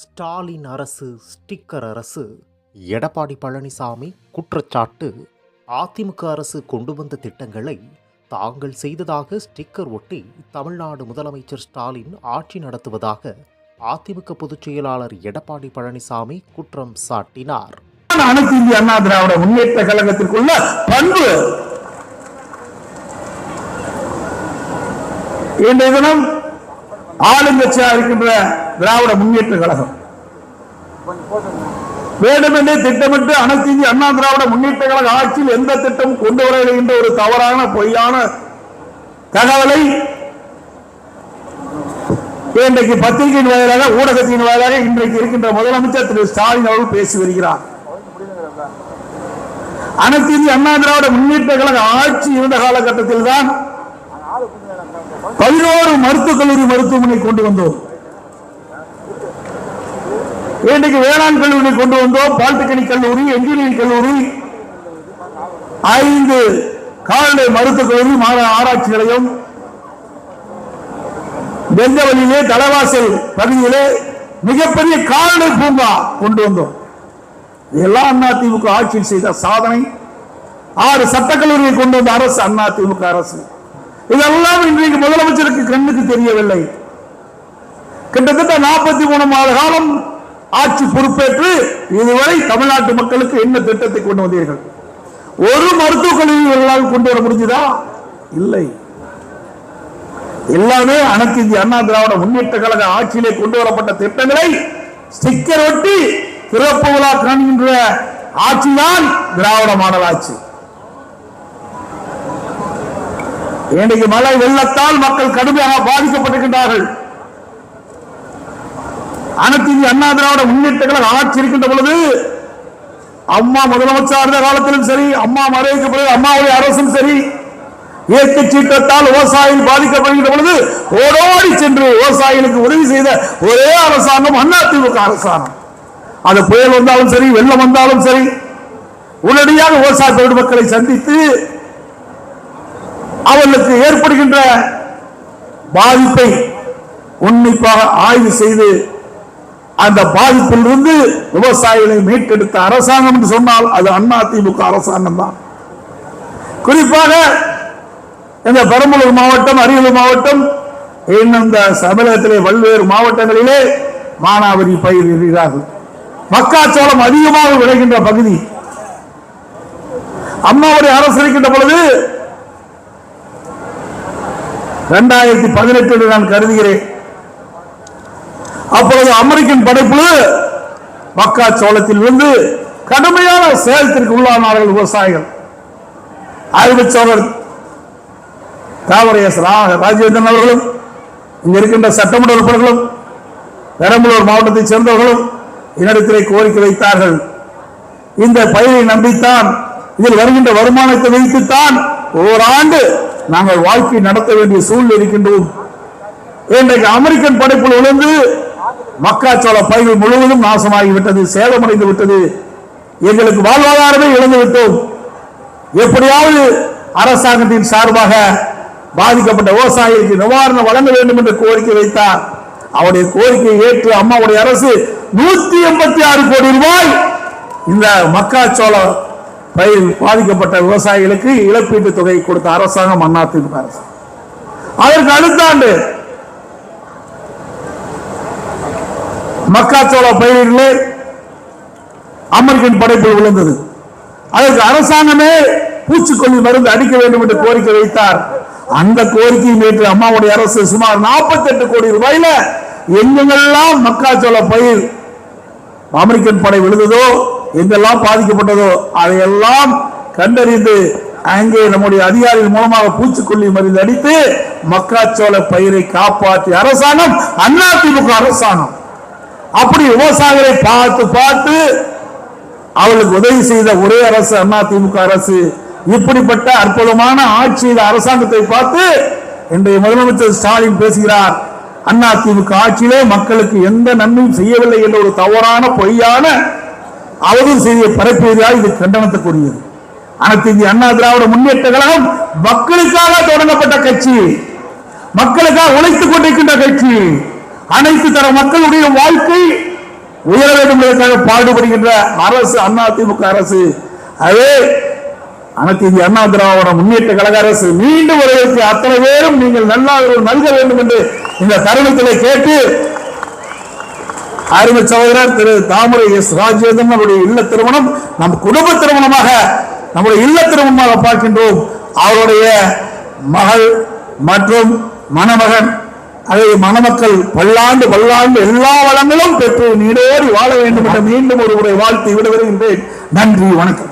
ஸ்டாலின் அரசு ஸ்டிக்கர் அரசு எடப்பாடி பழனிசாமி குற்றச்சாட்டு அதிமுக அரசு கொண்டு வந்த திட்டங்களை தாங்கள் செய்ததாக ஸ்டிக்கர் ஒட்டி தமிழ்நாடு முதலமைச்சர் ஸ்டாலின் ஆட்சி நடத்துவதாக அதிமுக பொதுச் செயலாளர் எடப்பாடி பழனிசாமி குற்றம் சாட்டினார். அனைத்து இந்திய அண்ணா திராவிட முன்னேற்ற கழகத்திற்குள்ள பண்பு. இன்றைய தினம் ஆளுங்கட்சியா இருக்கின்ற திராவிட முன்னேற்ற கழகம். வேண்டுமென்றே திட்டமிட்டு அனைத்து இந்திய அண்ணா திராவிட முன்னேற்ற கழக ஆட்சியில் எந்த திட்டம் கொண்டு வரவில்லை என்ற ஒரு தவறான பொய்யான தகவலை இன்றைக்கு பத்திரிகையின் வாயிலாக ஊடகத்தின் வாயிலாக இன்றைக்கு இருக்கின்ற முதலமைச்சர் திரு ஸ்டாலின் அவர்கள் பேசி வருகிறார். அனைத்து இந்திய அண்ணா திராவிட முன்னேற்ற கழக ஆட்சி இருந்த காலகட்டத்தில் தான் பதினோரு மருத்துவக் கல்லூரி மருத்துவமனை கொண்டு வந்தோம். இன்றைக்கு வேளாண் கல்லூரி கொண்டு வந்தோம். பாலிடெக்னிக் கல்லூரி என்ஜினியரிங் கல்லூரி ஐந்து கால்நடை மருத்துவக் கல்லூரி ஆராய்ச்சி நிலையம் வெந்தவெளியிலே தலைவாசல் பகுதியிலே மிகப்பெரிய கால்நடை பூங்கா கொண்டு வந்தோம். இதெல்லாம் அதிமுக ஆட்சியில் செய்த சாதனை. ஆறு சட்டக்கல்லூரியை கொண்டு வந்த அரசு அதிமுக அரசு. இதெல்லாம் இன்றைக்கு முதலமைச்சருக்கு கண்ணுக்கு தெரியவில்லை. கிட்டத்தட்ட நாற்பத்தி மூணு மாத காலம் ஆட்சி பொறுப்பேற்று இதுவரை தமிழ்நாட்டு மக்களுக்கு என்ன திட்டத்தை கொண்டு வந்தீர்கள்? ஒரு மருத்துவக் கல்லூரிகளால் கொண்டு வர முடிஞ்சதா? இல்லை. எல்லாமே அனைத்து இந்திய அண்ணா திராவிட முன்னேற்ற கழக ஆட்சியிலே கொண்டு வரப்பட்ட திட்டங்களை ஸ்டிக்கர் ஒட்டி திறப்பு விழா காண்கின்ற ஆட்சிதான் திராவிட மாடல் ஆட்சி. இன்றைக்கு மழை வெள்ளத்தால் மக்கள் கடுமையாக பாதிக்கப்பட்டிருக்கின்றார்கள். அனைத்து அண்ணா திராவிட முன்னேற்ற கழக ஆட்சி இருக்கின்ற பொழுது அம்மா முதலமைச்சர் இருந்த காலத்திலும் சரி அம்மா மறைவுக்கு பிறகு அம்மாவுடைய அரசும் சரி இயற்கை சீற்றத்தால் விவசாயிகள் பாதிக்கப்படுகின்ற பொழுது ஓடோடி சென்று விவசாயிகளுக்கு உதவி செய்த ஒரே அரசாங்கம் அதிமுக அரசாங்கம். அது புயல் வந்தாலும் சரி வெள்ளம் வந்தாலும் சரி உடனடியாக விவசாய பெருமக்களை சந்தித்து அவர்களுக்கு ஏற்படுகின்ற பாதிப்பை உன்னிப்பாக ஆய்வு செய்து அந்த பாதிப்பிலிருந்து விவசாயிகளை மீட்டெடுத்த அரசாங்கம் என்று சொன்னால் அது அதிமுக அரசாங்கம் தான். குறிப்பாக இந்த பெரம்பலூர் மாவட்டம் அரியலூர் மாவட்டம் இந்த தமிழகத்திலே பல்வேறு மாவட்டங்களிலே மானாவரி பயிரிடுகிறார்கள் மக்காச்சோளம் அதிகமாக விளைகின்ற பகுதி. அம்மாவுடைய அரசு இருக்கின்ற பொழுது இரண்டாயிரத்தி பதினெட்டு நான் கருதுகிறேன். அப்பொழுது அமெரிக்கன் படைப்புழு மக்காச்சோளத்தில் இருந்து கடுமையான சேலத்திற்கு உள்ளானார்கள் விவசாயிகள். ஆய்வுச்சோழர் தாவரேஸ் ராஜேந்திரன் அவர்களும் இங்க இருக்கின்ற சட்டமன்ற உறுப்பினர்களும் பெரம்பலூர் மாவட்டத்தைச் சேர்ந்தவர்களும் என்னிடத்திலே கோரிக்கை வைத்தார்கள். இந்த பயிரை நம்பித்தான் இதில் வருகின்ற வருமானத்தை வைத்துத்தான் ஓராண்டு நாங்கள் வாழ்க்கை நடத்த வேண்டிய சூழ்நிலை இருக்கின்றோம் இன்றைக்கு அமெரிக்கன் படைப்பில் விழுந்து மக்காச்சோள பயிர்கள் முழுவதும் நாசமாகிவிட்டது சேதமடைந்து விட்டது. எங்களுக்கு வாழ்வாதாரமே இழந்து விட்டோம். எப்படியாவது அரசாங்கத்தின் சார்பாக பாதிக்கப்பட்ட விவசாயிகளுக்கு நிவாரணம் வழங்க வேண்டும் என்று கோரிக்கை வைத்தார். அவருடைய கோரிக்கையை ஏற்று அம்மாவுடைய அரசு நூத்தி எண்பத்தி ஆறு கோடி ரூபாய் இந்த மக்காச்சோள பயிர் பாதிக்கப்பட்ட விவசாயிகளுக்கு இழப்பீட்டு தொகை கொடுத்த அரசாங்கம் அதிமுக அரசு. அதற்கு அடுத்த ஆண்டு மக்காச்சோள பயிரிலே அமெரிக்கன் படைப்பில் விழுந்தது. அதற்கு அரசாங்கமே பூச்சிக்கொல்லி மருந்து அடிக்க வேண்டும் என்று கோரிக்கை வைத்தார். அந்த கோரிக்கை நேற்று அம்மாவுடைய அரசு சுமார் 48 கோடி ரூபாயில எங்கெங்கெல்லாம் மக்காச்சோள பயிர் அமெரிக்கன் படை விழுந்ததோ எங்கெல்லாம் பாதிக்கப்பட்டதோ அதையெல்லாம் கண்டறிந்து அங்கே நம்முடைய அதிகாரிகள் மூலமாக பூச்சிக்கொல்லி மருந்து அடித்து மக்காச்சோள பயிரை காப்பாற்றிய அரசாங்கம் அதிமுக அரசாங்கம். அப்படி விவசாயிகளை பார்த்து பார்த்து அவளுக்கு உதவி செய்த ஒரே அரசு அதிமுக அரசு. இப்படிப்பட்ட அற்புதமான ஆட்சியில் அரசாங்கத்தை பார்த்து இன்றைய முதலமைச்சர் ஸ்டாலின் பேசுகிறார். அதிமுக ஆட்சியிலே மக்களுக்கு எந்த நன்மையும் செய்யவில்லை என்ற ஒரு தவறான பொய்யான அவதூறு செய்தியை பரப்பியதால் இது கண்டனத்துக்குரியது. அனைத்து இந்திய அண்ணா திராவிட முன்னேற்ற கழகம் மக்களுக்காக தொடங்கப்பட்ட கட்சி. மக்களுக்காக உழைத்துக் கொண்டிருக்கின்ற கட்சி. அனைத்து தர மக்களுடைய வாழ்க்கை உயர வேண்டும் என்பதற்காக பாடுபடுகின்ற அரசு அண்ணா திமுக அரசு. அதே அனைத்து இந்திய அண்ணா திராவிட முன்னேற்ற கழக அரசு மீண்டும் வருவதற்கு அத்தனை பேரும் நீங்கள் நல்லாதரவு நல்க வேண்டும் என்று இந்த தருணத்திலே கேட்டு அருமை சகோதரர் திரு தாமரை எஸ் ராஜேந்திரன் நம்முடைய இல்ல திருமணம் நம் குடும்ப திருமணமாக நம்முடைய இல்ல திருமணமாக பார்க்கின்றோம். அவருடைய மகள் மற்றும் மணமகன் அதை மணமக்கள் பல்லாண்டு பல்லாண்டு எல்லா வளங்களும் பெற்று நீடோடி வாழ வேண்டும் என்று மீண்டும் ஒரு முறை வாழ்த்து என்று நன்றி வணக்கம்.